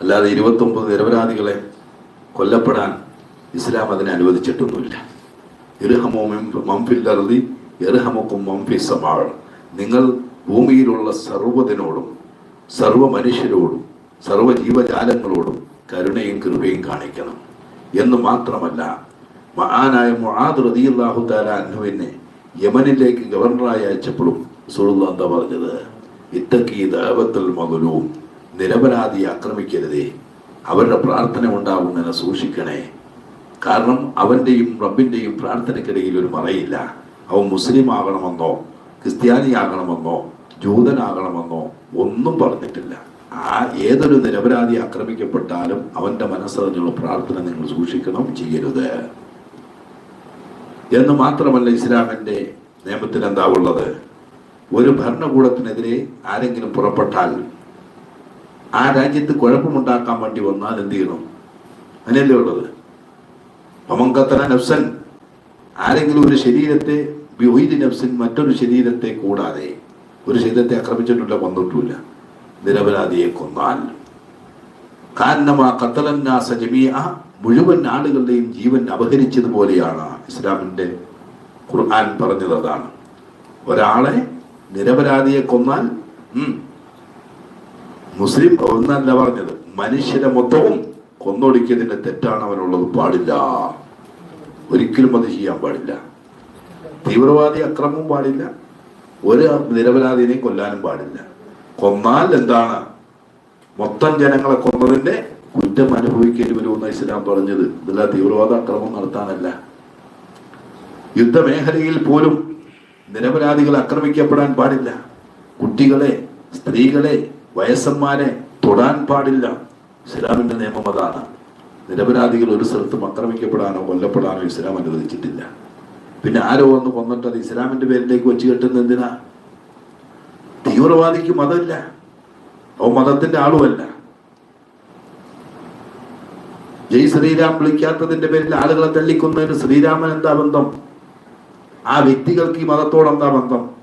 അല്ലാതെ ഇരുപത്തൊമ്പത് നിരപരാധികളെ കൊല്ലപ്പെടാൻ ഇസ്ലാം അതിനെ അനുവദിച്ചിട്ടൊന്നുമില്ല. ഇർഹമോ മംഫില്ലറുതി ഇർഹമക്കും മംഫി സമാൾ. നിങ്ങൾ ഭൂമിയിലുള്ള സർവതിനോടും സർവ മനുഷ്യരോടും സർവ ജീവജാലങ്ങളോടും കരുണയും കൃപയും കാണിക്കണം. എന്ന് മാത്രമല്ല മഹാനായ മുആദ് റദിയല്ലാഹു താല അന്നുവിനെ യമനിലേക്ക് ഗവർണറായി അയച്ചപ്പോഴും സുഹൃദ് എന്താ പറഞ്ഞത്? ഇത്തക്കി ദൈവത്തിൽ മഗ്ലൂം നിരപരാധിയെ ആക്രമിക്കരുതേ. അവരുടെ പ്രാർത്ഥന ഉണ്ടാവുന്നതിനെ സൂക്ഷിക്കണേ. കാരണം അവന്റെയും റബ്ബിന്റെയും പ്രാർത്ഥനക്കിടയിൽ ഒരു മറയില്ല. അവൻ മുസ്ലിം ആകണമെന്നോ ക്രിസ്ത്യാനി ആകണമെന്നോ ജൂതനാകണമെന്നോ ഒന്നും പറഞ്ഞിട്ടില്ല. ആ ഏതൊരു നിരപരാധി ആക്രമിക്കപ്പെട്ടാലും അവന്റെ മനസ്സറിഞ്ഞുള്ള പ്രാർത്ഥന നിങ്ങൾ സൂക്ഷിക്കണം ചെയ്യരുത്. എന്ന് മാത്രമല്ല ഇസ്ലാമിന്റെ നിയമത്തിൽ എന്താ ഉള്ളത്? ഒരു ഭരണകൂടത്തിനെതിരെ ആരെങ്കിലും പുറപ്പെട്ടാൽ ആ രാജ്യത്ത് കുഴപ്പമുണ്ടാക്കാൻ വേണ്ടി വന്നാൽ എന്ത് ചെയ്യണം? അങ്ങനെയല്ലേ ഉള്ളത്? പമങ്കത്തന നഫ്സൻ ആരെങ്കിലും ഒരു ശരീരത്തെ ബിഹുയിദ് നഫ്സിൻ മറ്റൊരു ശരീരത്തെ കൂടാതെ ഒരു ശരീരത്തെ ആക്രമിച്ചിട്ടില്ല കൊന്നിട്ടില്ല നിരപരാധിയെ കൊന്നാൽ. കാരണമാ കത്തലന്നാസ ജമിയ മുഴുവൻ ആളുകളുടെയും ജീവൻ അപഹരിച്ചതുപോലെയാണ് ഇസ്ലാമിന്റെ ഖുർആൻ പറഞ്ഞത് അതാണ്. ഒരാളെ നിരപരാധിയെ കൊന്നാൽ മുസ്ലിം ഒന്നല്ല പറഞ്ഞത്. മനുഷ്യരെ മൊത്തവും കൊന്നൊടുക്കിയതിന്റെ തെറ്റാണ് അവനുള്ളത്. പാടില്ല. ഒരിക്കലും അത് ചെയ്യാൻ പാടില്ല. തീവ്രവാദി അക്രമവും പാടില്ല. ഒരു നിരപരാധിനെയും കൊല്ലാനും പാടില്ല. കൊന്നാൽ എന്താണ്? മൊത്തം ജനങ്ങളെ കൊന്നതിന്റെ കുറ്റം അനുഭവിക്കേണ്ടി വരുമെന്ന് ഇസ്ലാം പറഞ്ഞത്. ഇതില്ല തീവ്രവാദ അക്രമം നടത്താനല്ല. യുദ്ധമേഖലയിൽ പോലും നിരപരാധികൾ ആക്രമിക്കപ്പെടാൻ പാടില്ല. കുട്ടികളെ സ്ത്രീകളെ വയസ്സന്മാരെ തൊടാൻ പാടില്ല. ഇസ്ലാമിന്റെ നിയമം അതാണ്. നിരപരാധികൾ ഒരു സ്ഥലത്തും ആക്രമിക്കപ്പെടാനോ കൊല്ലപ്പെടാനോ ഇസ്ലാം അനുവദിച്ചിട്ടില്ല. പിന്നെ ആരോ വന്ന് കൊന്നിട്ട് അത് ഇസ്ലാമിന്റെ പേരിലേക്ക് വെച്ച് കെട്ടുന്ന എന്തിനാ? തീവ്രവാദിക്ക് മതമില്ല. അവ മതത്തിന്റെ ആളുമല്ല. ജയ് ശ്രീരാം വിളിക്കാത്തതിന്റെ പേരിൽ ആളുകളെ തല്ലിക്കുന്നതിന് ശ്രീരാമൻ എന്താ ബന്ധം? ആ വ്യക്തികൾക്ക് ഈ മതത്തോട് എന്താ ബന്ധം?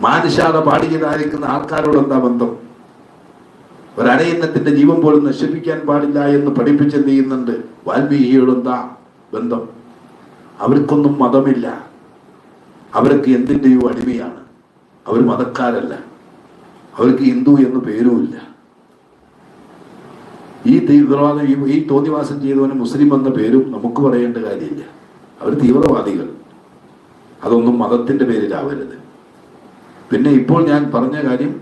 മാനുഷാത പാടിയതായിരിക്കുന്ന ആൾക്കാരോട് എന്താ ബന്ധം? ഒരനയന്നത്തിന്റെ ജീവൻ പോലും നശിപ്പിക്കാൻ പാടില്ല എന്ന് പഠിപ്പിച്ചെന്ത് ചെയ്യുന്നുണ്ട്? വാൽമീകിയോട് എന്താ ബന്ധം? അവർക്കൊന്നും മതമില്ല. അവർക്ക് എന്തിന്റെയോ അടിമയാണ്. അവർ മതക്കാരല്ല. അവർക്ക് ഹിന്ദു എന്ന് പേരുമില്ല ഈ തീവ്രവാദം ഈ- ഈ തോന്നിവാസം ചെയ്തവന് മുസ്ലിം എന്ന പേരും നമുക്ക് പറയേണ്ട കാര്യമില്ല. അവർ തീവ്രവാദികൾ. അതൊന്നും മതത്തിന്റെ പേരിലാവരുത്. പിന്നെ ഇപ്പോൾ ഞാൻ പറഞ്ഞ കാര്യം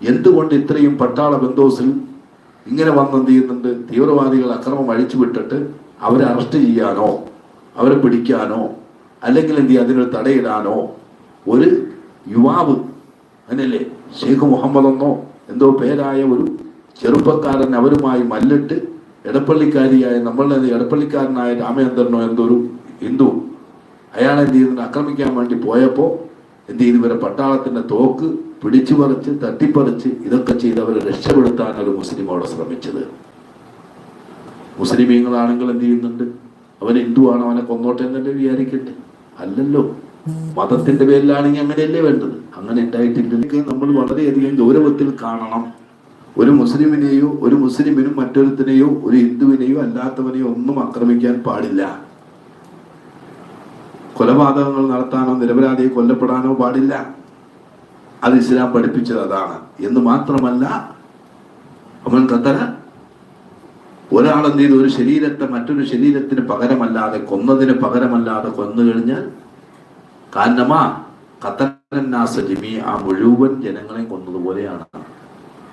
എന്തുകൊണ്ട് ഇത്രയും പട്ടാള ബന്ധോസിൽ ഇങ്ങനെ വന്നെന്ത് ചെയ്യുന്നുണ്ട്? തീവ്രവാദികൾ അക്രമം അഴിച്ചു വിട്ടിട്ട് അവരെ അറസ്റ്റ് ചെയ്യാനോ അവരെ പിടിക്കാനോ അല്ലെങ്കിൽ എന്ത് ചെയ്യുക അതിനൊരു തടയിടാനോ ഒരു യുവാവ് അങ്ങനെയല്ലേ? ഷെയ്ഖ് മുഹമ്മദ് എന്നോ എന്തോ പേരായ ഒരു ചെറുപ്പക്കാരൻ അവരുമായി മല്ലിട്ട് എടപ്പള്ളിക്കാരിയായ നമ്മളുടെ ഇടപ്പള്ളിക്കാരനായ രാമചന്ദ്രനോ എന്തോ ഒരു ഹിന്ദു അയാൾ എന്ത് ചെയ്യുന്നത് ആക്രമിക്കാൻ വേണ്ടി പോയപ്പോൾ എന്ത് ചെയ്തു ഇവരെ പട്ടാളത്തിന്റെ തോക്ക് പിടിച്ചു പറിച്ച് തട്ടിപ്പറിച്ച് ഇതൊക്കെ ചെയ്ത് അവരെ രക്ഷപ്പെടുത്താൻ ഒരു മുസ്ലിം അവിടെ ശ്രമിച്ചത്. മുസ്ലിമീങ്ങളാണെങ്കിൽ എന്ത് ചെയ്യുന്നുണ്ട്? അവൻ ഹിന്ദുവാണ് അവനെ കൊന്നോട്ടെ എന്നല്ലേ വിചാരിക്കട്ടെ അല്ലല്ലോ. മതത്തിന്റെ പേരിലാണെങ്കിൽ അങ്ങനെയല്ലേ വേണ്ടത്. അങ്ങനെ ഉണ്ടായിട്ടില്ലെങ്കിൽ നമ്മൾ വളരെയധികം ഗൗരവത്തിൽ കാണണം. ഒരു മുസ്ലിമിനെയോ ഒരു മുസ്ലിമിനും മറ്റൊരുത്തിനെയോ ഒരു ഹിന്ദുവിനെയോ അല്ലാത്തവനെയോ ഒന്നും ആക്രമിക്കാൻ പാടില്ല. കൊലപാതകങ്ങൾ നടത്താനോ നിരപരാധിയെ കൊല്ലപ്പെടാനോ പാടില്ല. അത് ഇസ്ലാം പഠിപ്പിച്ചത് അതാണ്. എന്ന് മാത്രമല്ല അവൻ കത്തല ഒരാളെന്ത് ചെയ്തു? ഒരു ശരീരത്തെ മറ്റൊരു ശരീരത്തിന് പകരമല്ലാതെ കൊന്നതിന് പകരമല്ലാതെ കൊന്നു കഴിഞ്ഞാൽ കാരണമാ കത്തനാസ ജിമി ആ മുഴുവൻ ജനങ്ങളെയും കൊന്നതുപോലെയാണ്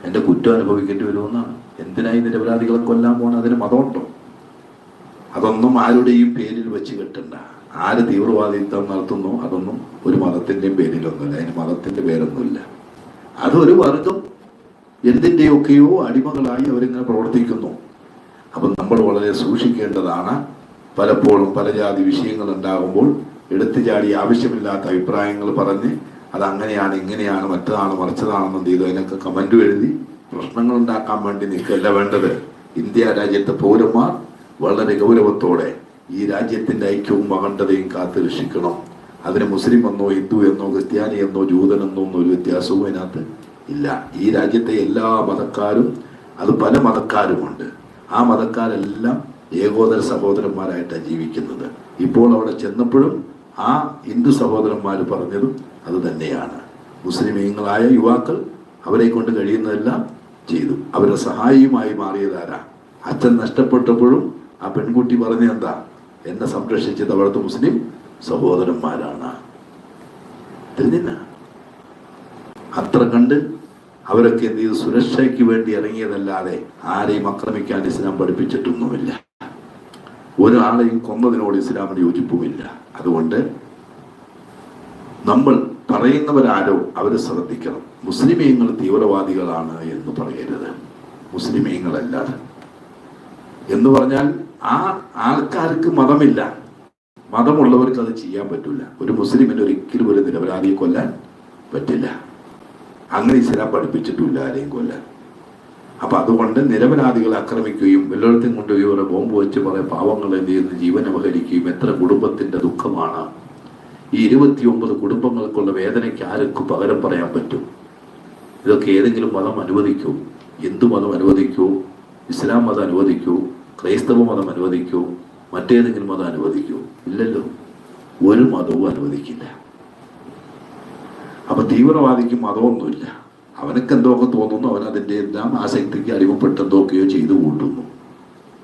എന്റെ കുറ്റം അനുഭവിക്കേണ്ടി വരുമെന്നാണ്. എന്തിനായി നിരപരാധികളെ കൊല്ലാൻ പോകണം അതിന് മതമുണ്ടോ? അതൊന്നും ആരുടെയും പേരിൽ വെച്ച് കെട്ടണ്ട. ആര് തീവ്രവാദിത്വം നടത്തുന്നു അതൊന്നും ഒരു മതത്തിന്റെയും പേരിലൊന്നുമില്ല. അതിന് മതത്തിന്റെ പേരൊന്നുമില്ല. അതൊരു വർഗം എന്തിന്റെയൊക്കെയോ അടിമകളായി അവരിങ്ങനെ പ്രവർത്തിക്കുന്നു. അപ്പം നമ്മൾ വളരെ സൂക്ഷിക്കേണ്ടതാണ് പലപ്പോഴും പല ജാതി വിഷയങ്ങൾ ഉണ്ടാകുമ്പോൾ എടുത്തു ചാടി ആവശ്യമില്ലാത്ത അഭിപ്രായങ്ങൾ പറഞ്ഞ് അത് അങ്ങനെയാണ് ഇങ്ങനെയാണ് മറ്റതാണ് മറിച്ചതാണെന്ന് ചെയ്തു? അതിനൊക്കെ കമന്റ് എഴുതി പ്രശ്നങ്ങൾ ഉണ്ടാക്കാൻ വേണ്ടി നിൽക്കല്ല വേണ്ടത്. ഇന്ത്യ രാജ്യത്തെ പൗരന്മാർ വളരെ ഗൗരവത്തോടെ ഈ രാജ്യത്തിന്റെ ഐക്യവും അഖണ്ഡതയും കാത്തു രക്ഷിക്കണം. അതിന് മുസ്ലിം എന്നോ ഹിന്ദു എന്നോ ക്രിസ്ത്യാനി എന്നോ ജൂതൻ എന്നോ ഒന്നും ഒരു വ്യത്യാസവും അതിനകത്ത് ഇല്ല. ഈ രാജ്യത്തെ എല്ലാ മതക്കാരും അത് പല മതക്കാരുമുണ്ട്. ആ മതക്കാരെല്ലാം ഏകോദര സഹോദരന്മാരായിട്ടാണ് ജീവിക്കുന്നത്. ഇപ്പോൾ അവിടെ ചെന്നപ്പോഴും ആ ഹിന്ദു സഹോദരന്മാർ പറഞ്ഞതും അത് തന്നെയാണ്. മുസ്ലിമീങ്ങളായ യുവാക്കൾ അവരെ കൊണ്ട് കഴിയുന്നതെല്ലാം ചെയ്തു. അവരുടെ സഹായിയുമായി മാറിയതാരാ? അച്ഛൻ നഷ്ടപ്പെട്ടപ്പോഴും ആ പെൺകുട്ടി പറഞ്ഞ എന്താ? എന്നെ സംരക്ഷിച്ചത് അവിടുത്തെ മുസ്ലിം സഹോദരന്മാരാണ്. തിരിഞ്ഞില്ല അത്ര കണ്ട് അവരൊക്കെ എന്ത് ചെയ്തു? സുരക്ഷയ്ക്ക് വേണ്ടി ഇറങ്ങിയതല്ലാതെ ആരെയും ആക്രമിക്കാൻ ഇസ്ലാം പഠിപ്പിച്ചിട്ടൊന്നുമില്ല. ഒരാളെയും കൊന്നതിനോട് ഇസ്ലാമിന് യോജിപ്പുമില്ല. അതുകൊണ്ട് നമ്മൾ പറയുന്നവരാരോ അവരെ ശ്രദ്ധിക്കണം. മുസ്ലിമീങ്ങൾ തീവ്രവാദികളാണ് എന്ന് പറയരുത്. മുസ്ലിമീങ്ങളല്ലാതെ എന്ന് പറഞ്ഞാൽ ആ ആൾക്കാർക്ക് മതമില്ല. മതമുള്ളവർക്ക് അത് ചെയ്യാൻ പറ്റില്ല ഒരു മുസ്ലിമിന് ഒരിക്കലും ഒരു നിരപരാധിയെ കൊല്ലാൻ പറ്റില്ല. അങ്ങനെ ഇസ്ലാം പഠിപ്പിച്ചിട്ടില്ല ആരെയും കൊല്ലാൻ. അപ്പൊ അതുകൊണ്ട് നിരപരാധികളെ ആക്രമിക്കുകയും വെള്ളത്തിൽ കൊണ്ടുപോയി അവരെ ബോംബ് വെച്ച് കുറെ പാവങ്ങൾ എന്ത് ചെയ്യുന്നു? ജീവൻ അപഹരിക്കുകയും എത്ര കുടുംബത്തിന്റെ ദുഃഖമാണ്. ഈ ഇരുപത്തിയൊമ്പത് കുടുംബങ്ങൾക്കുള്ള വേദനയ്ക്ക് ആർക്കും പകരം പറയാൻ പറ്റും. ഇതൊക്കെ ഏതെങ്കിലും മതം അനുവദിക്കൂ. ഹിന്ദു മതം അനുവദിക്കൂ? ഇസ്ലാം മതം അനുവദിക്കൂ. ക്രൈസ്തവ മതം അനുവദിക്കൂ മറ്റേതെങ്കിലും മതം അനുവദിക്കൂ. ഇല്ലല്ലോ. ഒരു മതവും അനുവദിക്കില്ല. അപ്പൊ തീവ്രവാദിക്ക് മതമൊന്നുമില്ല. അവനൊക്കെ എന്തൊക്കെ തോന്നുന്നു അവൻ അതിന്റെ എല്ലാം ആസക്തിക്ക് അടിമപ്പെട്ട് എന്തൊക്കെയോ ചെയ്തു കൂട്ടുന്നു.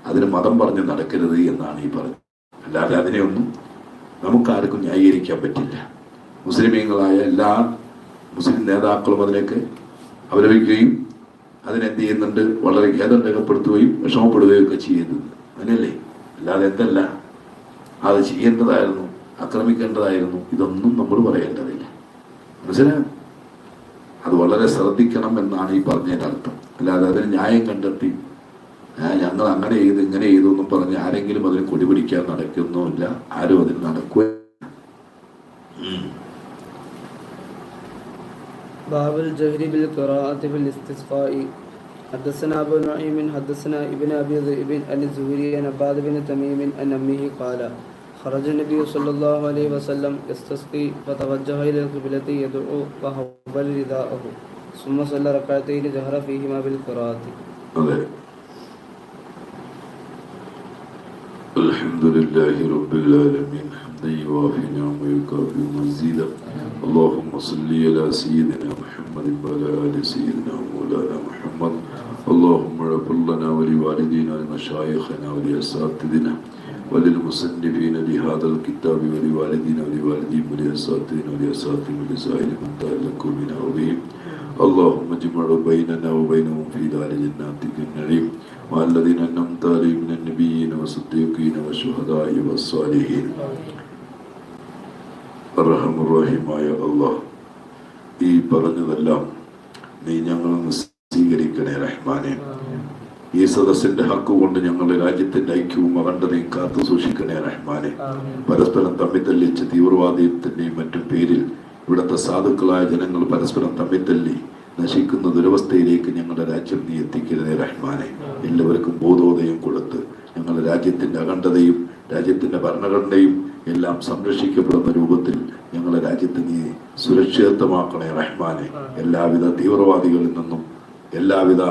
അതിന് മതം പറഞ്ഞ് നടക്കരുത് എന്നാണ് ഈ പറഞ്ഞത്. അല്ലാതെ അതിനെയൊന്നും നമുക്കാർക്കും ന്യായീകരിക്കാൻ പറ്റില്ല. മുസ്ലിമീങ്ങളായ എല്ലാ മുസ്ലിം നേതാക്കളും അതിനൊക്കെ അവലപിക്കുകയും അതിനെന്ത് ചെയ്യുന്നുണ്ട്? വളരെ ഖേദം രേഖപ്പെടുത്തുകയും വിഷമപ്പെടുകയും ഒക്കെ ചെയ്യുന്നത്. അങ്ങനെയല്ലേ? അല്ലാതെ എന്തല്ല? അത് ചെയ്യേണ്ടതായിരുന്നു ആക്രമിക്കേണ്ടതായിരുന്നു ഇതൊന്നും നമ്മൾ പറയേണ്ടതില്ല. മനസ്സിലായോ അത് വളരെ ശ്രദ്ധിക്കണം എന്നാണ് ഈ പറഞ്ഞതിന്റെ അർത്ഥം. അല്ലാതെ അതിന് ന്യായം കണ്ടെത്തി "ആ, ഞങ്ങൾ അങ്ങനെ ചെയ്തു ഇങ്ങനെ ചെയ്തു എന്നും പറഞ്ഞ് ആരെങ്കിലും അതിന് കൊടിപിടിക്കാൻ നടക്കുന്നുമില്ല ആരും അതിന് നടക്കുക باب الجهر بالقراءة في الاستسقاء حدثنا أبو نعيم حدثنا ابن أبي ذئب عن الزهري عن عباد بن تميم عن أمه قال خرج النبي صلى الله عليه وسلم يستسقي فتوجه إلى القبلة يدعو وحول رداءه ثم صلى ركعتين جهر فيهما بالقراءة. الحمد لله رب العالمين. حمدا يوافي نعمه ويكافئ مزيدا اللهم صل على سيدنا محمد وعلى آل سيدنا مولانا محمد. اللهم اغفر لنا ولوالدينا ولمشايخنا ولأساتذتنا وللمصنفين لهذا الكتاب ولوالدينا ولوالديهم ولأساتذتنا ولاساتذتهم ولسائر من تعلقوا بنا وبهم. اللهم اجمع بيننا وبينهم في دار جناتك النعيم مع الذين انعمت عليهم من النبيين والصديقين والشهداء والصالحين. അറഹമുറാഹിമായ അള്ളാഹ്. ഈ പറഞ്ഞതെല്ലാം നീ ഞങ്ങൾ സ്വീകരിക്കണേ റഹ്മാനെ. ഈ സദസ്സിന്റെ ഹക്ക് കൊണ്ട് ഞങ്ങളുടെ രാജ്യത്തിന്റെ ഐക്യവും അഖണ്ഡതയും കാത്തു സൂക്ഷിക്കണേ റഹ്മാനെ. പരസ്പരം തമ്മിൽ തല്ലിച്ച് തീവ്രവാദത്തിന്റെയും മറ്റും പേരിൽ ഇവിടുത്തെ സാധുക്കളായ ജനങ്ങൾ പരസ്പരം തമ്മിൽ തല്ലി നശിക്കുന്ന ദുരവസ്ഥയിലേക്ക് ഞങ്ങളുടെ രാജ്യം നീ എത്തിക്കരുതേ റഹ്മാനെ. എല്ലാവർക്കും ബോധോദയം കൊടുത്ത് ഞങ്ങളുടെ രാജ്യത്തിന്റെ അഖണ്ഡതയും രാജ്യത്തിന്റെ ഭരണഘടനയും എല്ലാം സംരക്ഷിക്കപ്പെടുന്ന രൂപത്തിൽ ഞങ്ങളെ രാജ്യത്തെ നീ സുരക്ഷിതത്വമാക്കണേ റഹ്മാനെ. എല്ലാവിധ തീവ്രവാദികളിൽ നിന്നും എല്ലാവിധ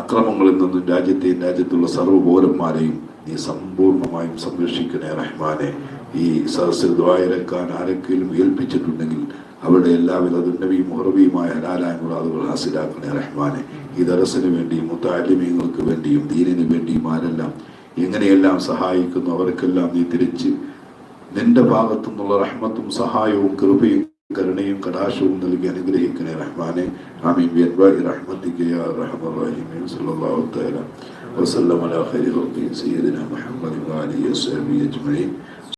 അക്രമങ്ങളിൽ നിന്നും രാജ്യത്തെയും രാജ്യത്തുള്ള സർവ പൗരന്മാരെയും നീ സമ്പൂർണമായും സംരക്ഷിക്കണേ റഹ്മാനെ. ഈ സദസ്സിൽ ആരെങ്കിലും ഏൽപ്പിച്ചിട്ടുണ്ടെങ്കിൽ അവരുടെ എല്ലാവിധ ദുന്നവിയും ഉറവിയുമായ ഹലാലായ ഹാസിലാക്കണേ റഹ്മാനെ. ഈ ദറസിന് വേണ്ടിയും മുത്താലിമീങ്ങൾക്ക് വേണ്ടിയും ദീനിന് വേണ്ടിയും ആരെല്ലാം എങ്ങനെയെല്ലാം സഹായിക്കുന്നു. അവർക്കെല്ലാം നീ തിരിച്ച് നിന്റെ ഭാഗത്തു നിന്നുള്ള റഹ്മത്തും സഹായവും കൃപയും കരുണയും കടാശവും നൽകി അനുഗ്രഹിക്കണേ റഹ്മാനെ. ആമീൻ. വസല്ലം.